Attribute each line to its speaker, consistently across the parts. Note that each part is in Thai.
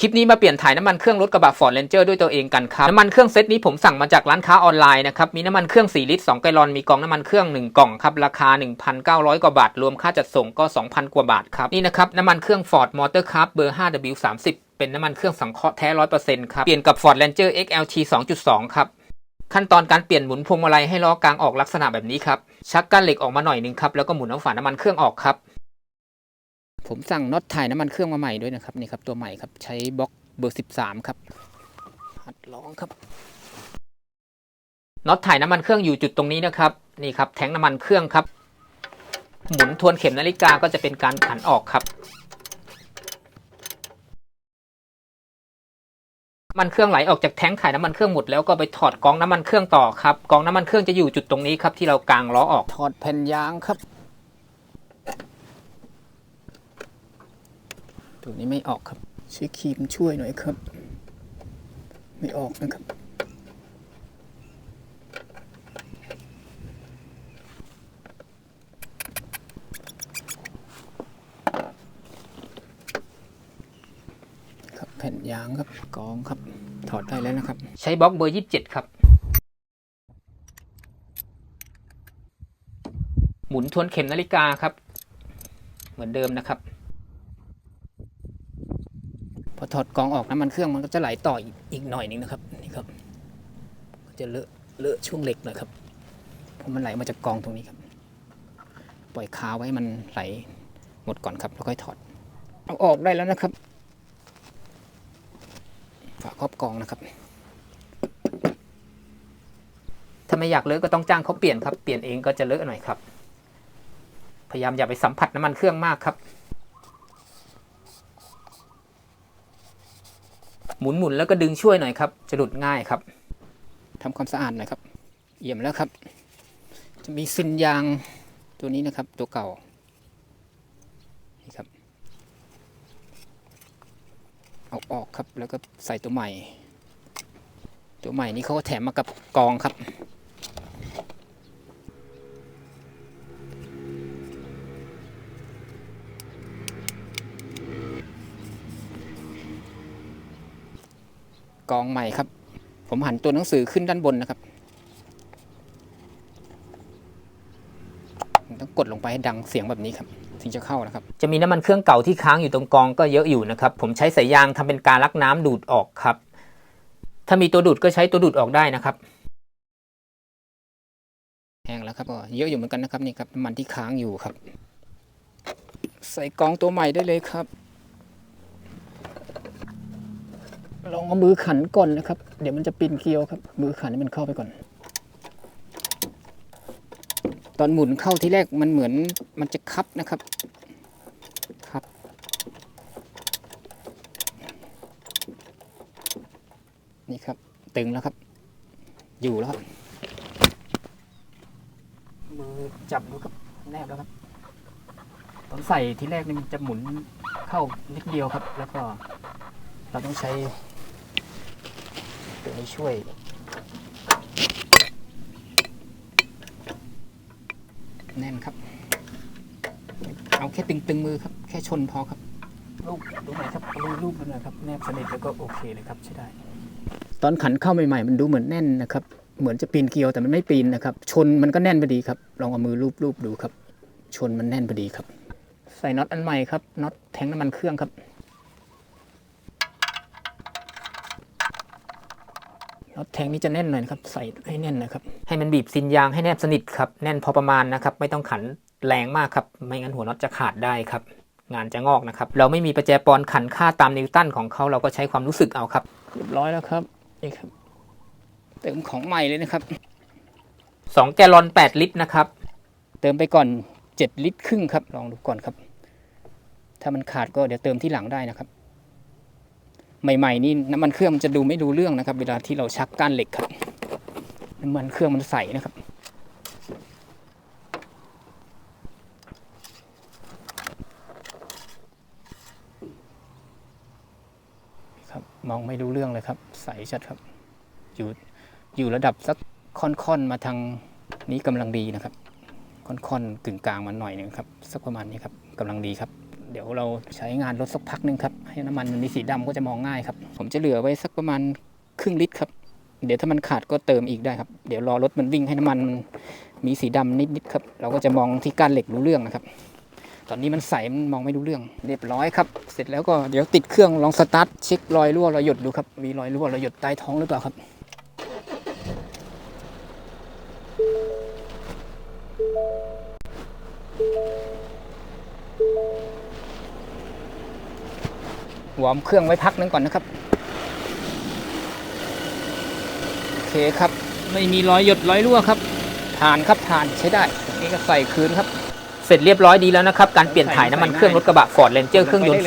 Speaker 1: คลิปนี้มาเปลี่ยนถ่ายน้ำมันเครื่องรถกระบะ Ford Ranger ด้วยตัวเองกันครับ น้ำมันเครื่องเซตนี้ผมสั่งมาจากร้านค้าออนไลน์นะครับ มีน้ำมันเครื่อง 4 ลิตร 2 แกลลอน มีกล่องน้ำมันเครื่อง 1 กล่องครับ ราคา 1,900 กว่าบาท รวมค่าจัดส่งก็ 2,000 กว่าบาทครับ นี่นะครับ น้ำมันเครื่อง Ford Motor Carb เบอร์ 5W30 เป็นน้ำมันเครื่องสังเคราะห์แท้ 100%ครับ เปลี่ยนกับ Ford Ranger XLT 2.2 ครับขั้นตอนการเปลี่ยนหมุนพวงมาลัยให้ล้อกลางออกลักษณะแบบนี้ครับ ชักก้านเหล็กออกมาหน่อยนึงครับ แล้วก็หมุนเอาฝาน้ำมันเครื่องออกครับ ผมสั่งน็อตถ่ายน้ำมันเครื่องมาใหม่ด้วยนะครับนี่ครับตัวใหม่ครับใช้บล็อกเบอร์ 13 ครับหัดล้องครับน็อตถ่ายน้ำมันเครื่องอยู่จุดตรงนี้นะครับนี่ครับแทงน้ำมันเครื่องครับ หมุนทวนเข็มนาฬิกาก็จะเป็นการขันออกครับน้ำมันเครื่องไหลออกจากแทงถ่ายน้ำมันเครื่องหมดแล้วก็ไปถอดกองน้ำมันเครื่องต่อครับกองน้ำมันเครื่องจะอยู่จุดตรงนี้ครับที่เรากางล้อออกถอดแผ่นยางครับ ตัวนี้ไม่ออกครับใช้ครีมช่วยหน่อยครับ ไม่ออกนะครับ ครับแผ่นยางครับกองครับ ถอดได้แล้วนะครับ ใช้บล็อกเบอร์ 27 ครับ หมุนทวนเข็มนาฬิกาครับ เหมือนเดิมนะครับพอ ถอดกองออกน้ำมันเครื่องมันก็จะไหลต่ออีกอีกหน่อยนึงนะครับนี่ครับก็จะเลอะเลอะช่วงเหล็กหน่อยครับเพราะมันไหลมาจากกองตรงนี้ครับ ปล่อยคาไว้มันไหลหมดก่อนครับแล้วค่อยถอดเอาออกได้แล้วนะครับ ฝาครอบกองนะครับ ถ้าไม่อยากเลอะก็ต้องจ้างเขาเปลี่ยนครับ เปลี่ยนเองก็จะเลอะหน่อยครับ พยายามอย่าไปสัมผัสน้ำมันเครื่องมากครับ หมุนหมุนแล้วก็ดึงช่วยหน่อยครับจะหลุดง่ายครับทำความสะอาดหน่อยครับเยี่ยมแล้วครับ จะมีซินยางตัวนี้นะครับ ตัวเก่านี่ครับเอาออกครับแล้วก็ใส่ตัวใหม่ ตัวใหม่นี้เขาก็แถมมากับกองครับ กองใหม่ครับ ผมหันตัวหนังสือขึ้นด้านบนนะครับต้องกดลงไปให้ดังเสียงแบบนี้ครับถึงจะเข้านะครับ จะมีน้ำมันเครื่องเก่าที่ค้างอยู่ตรงกองก็เยอะอยู่นะครับ ผมใช้สายยางทำเป็นการลักน้ำดูดออกครับ ถ้ามีตัวดูดก็ใช้ตัวดูดออกได้นะครับแห้งแล้วครับก็เยอะอยู่เหมือนกันนะครับนี่ครับน้ำมันที่ค้างอยู่ครับ ใส่กองตัวใหม่ได้เลยครับ ลองเอามือขันก่อนนะครับ เดี๋ยวมันจะปีนเกลียวครับ มือขันให้มันเข้าไปก่อน ตอนหมุนเข้าที่แรกมันเหมือนมันจะคับนะครับครับ นี่ครับ ตึงแล้วครับ อยู่แล้วครับมือจับดูครับแนบแล้วครับ ตอนใส่ที่แรกนี่มันจะหมุนเข้านิดเดียวครับ แล้วก็เราต้องใช้ ตัวนี้ช่วย แน่นครับ เอาแค่ตึงๆมือครับ แค่ชนพอครับลูกดูหน่อยครับเอามือลูบดูหน่อยครับแนบสนิทแล้วก็โอเคเลยครับใช้ได้ ตอนขันเข้าใหม่ๆ มันดูเหมือนแน่นนะครับ เหมือนจะปีนเกลียวแต่มันไม่ปีนนะครับ ชนมันก็แน่นพอดีครับ ลองเอามือลูบๆดูครับ ชนมันแน่นพอดีครับ ใส่น็อตอันใหม่ครับน็อตแทงน้ำมันเครื่องครับ น็อตแทงนี้จะแน่นหน่อยนะครับใส่ให้แน่นนะครับ ให้มันบีบซินยางให้แนบสนิทครับแน่นพอประมาณนะครับ ไม่ต้องขันแรงมากครับ ไม่งั้นหัวน็อตจะขาดได้ครับ งานจะงอกนะครับ เราไม่มีประแจปอนขันค่าตามนิวตันของเขาเราก็ใช้ความรู้สึกเอาครับเรียบร้อยแล้วครับนี่ครับเติมของใหม่เลยนะครับ2แกลลอน 8 ลิตรนะครับ เติมไปก่อน 7 ลิตรครึ่งครับ ลองดูก่อนครับ ถ้ามันขาดก็เดี๋ยวเติมที่หลังได้นะครับ ใหม่ๆนี่น้ำมันเครื่องมันจะดูไม่ดูเรื่องนะครับ เวลาที่เราชักก้านเหล็กครับน้ำมันเครื่องมันใสนะครับ ครับมองไม่ดูเรื่องเลยครับใสชัดครับ อยู่อยู่ระดับสักค่อนๆมาทางนี้กำลังดีนะครับ ค่อนๆกึ่งกลางมาหน่อยนึงครับ สักประมาณนี้ครับกำลังดีครับ เดี๋ยวเราใช้งานรถสักพักหนึงครับ ให้น้ำมันมันมีสีดำก็จะมองง่ายครับ ผมจะเหลือไว้สักประมาณครึ่งลิตรครับ เดี๋ยวถ้ามันขาดก็เติมอีกได้ครับ เดี๋ยวรอรถมันวิ่งให้น้ำมันมีสีดำนิดๆครับ เราก็จะมองที่ก้านเหล็กรู้เรื่องนะครับ ตอนนี้มันใสมันมองไม่รู้เรื่อง เรียบร้อยครับ เสร็จแล้วก็เดี๋ยวติดเครื่องลองสตาร์ทเช็ครอยรั่วรอยหยดดูครับ มีรอยรั่วรอยหยดใต้ท้องหรือเปล่าครับ วอร์มเครื่องไว้พักนึงก่อนนะครับ โอเคครับ ไม่มีรอยหยดรอยรั่วครับทานครับทานใช้ได้อันนี้ก็ใส่คืนครับ เสร็จเรียบร้อยดีแล้วนะครับ การเปลี่ยนถ่ายน้ำมันเครื่องรถกระบะ Ford Ranger เครื่องยนต์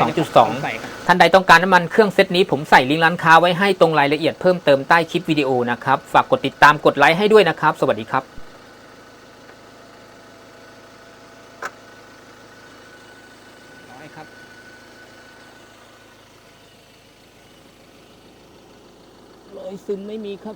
Speaker 1: 2.2 ท่านใดต้องการน้ำมันเครื่องเซตนี้ผมใส่ลิงก์ร้านค้าไว้ให้ตรงรายละเอียดเพิ่มเติมใต้คลิปวิดีโอนะครับ ฝากกดติดตามกดไลค์ให้ด้วยนะครับ สวัสดีครับร้อยครับ อยซึมไม่มีครับ